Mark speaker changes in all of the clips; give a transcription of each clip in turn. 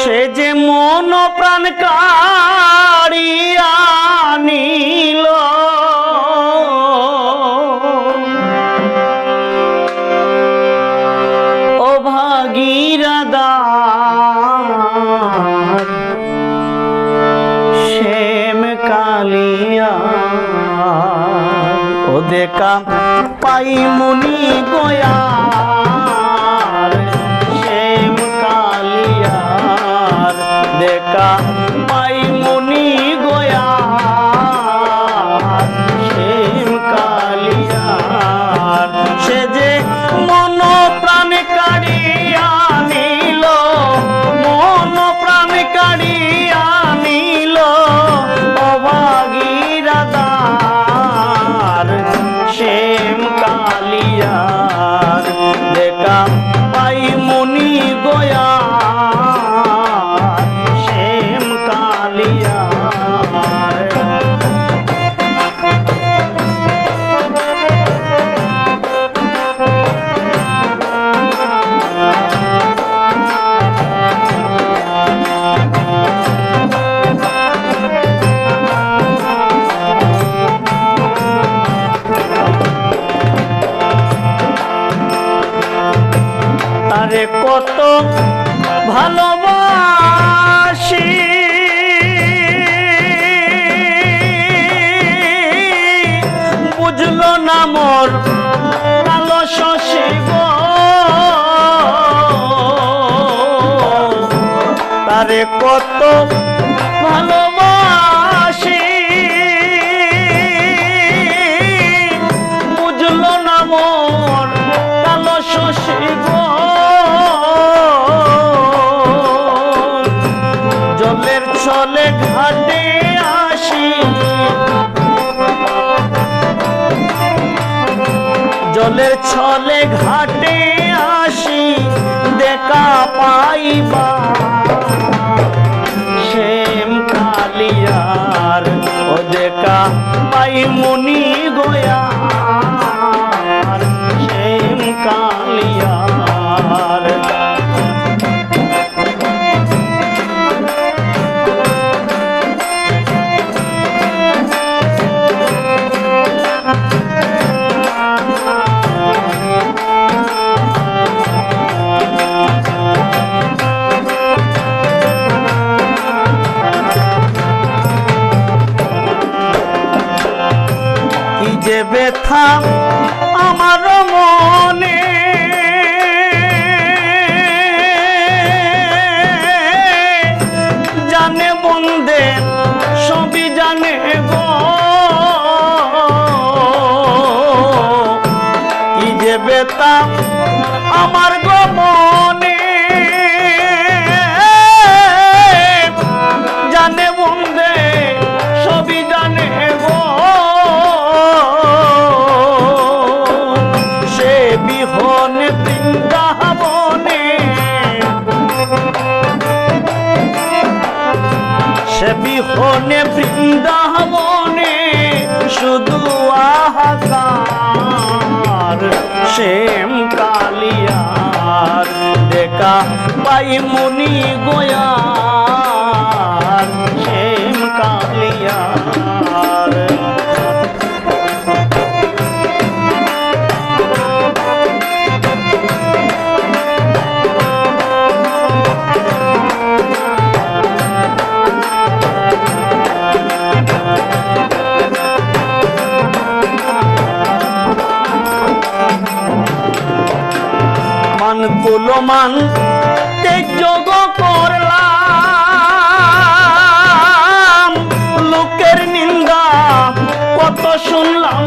Speaker 1: সে যে মন প্রাণ কাড়িয়া নিল। ও ভাগীরাদা শ্যাম কালিয়া, ও দেখা পাই মুনি গোয়ার দেখা পাই তারে কত ভালোবাসি। বুঝলো না মোর কালো শশী তারে কত ভালোবাসি ছলে ঘাটে আসি দেখা পাইবা। শ্যাম কালিয়ার ও দেখা পাই মুনি গোয়ার বৃন্দাবনে শুধু আহাকার শ্যাম কালিয়ার দেখা পাই মুনি গোয়ার শ্যাম কালিয়ার। মান মান যোগ করলাম। লোকের নিন্দা কত শুনলাম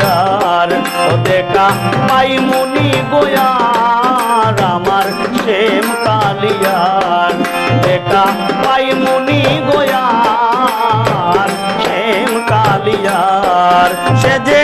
Speaker 1: আর ও দেখা পাই মুনি গোয়ার, আমার শেম কালিয়ার। দেখা পাই মুনি গোয়ার শেম কালিয়ার। সে যে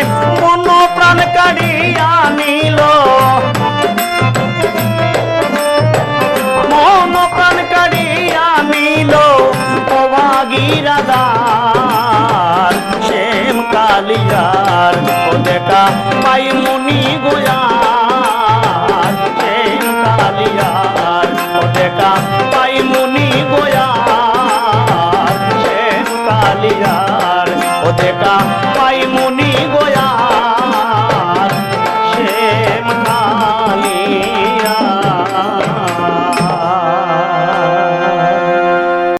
Speaker 1: মনি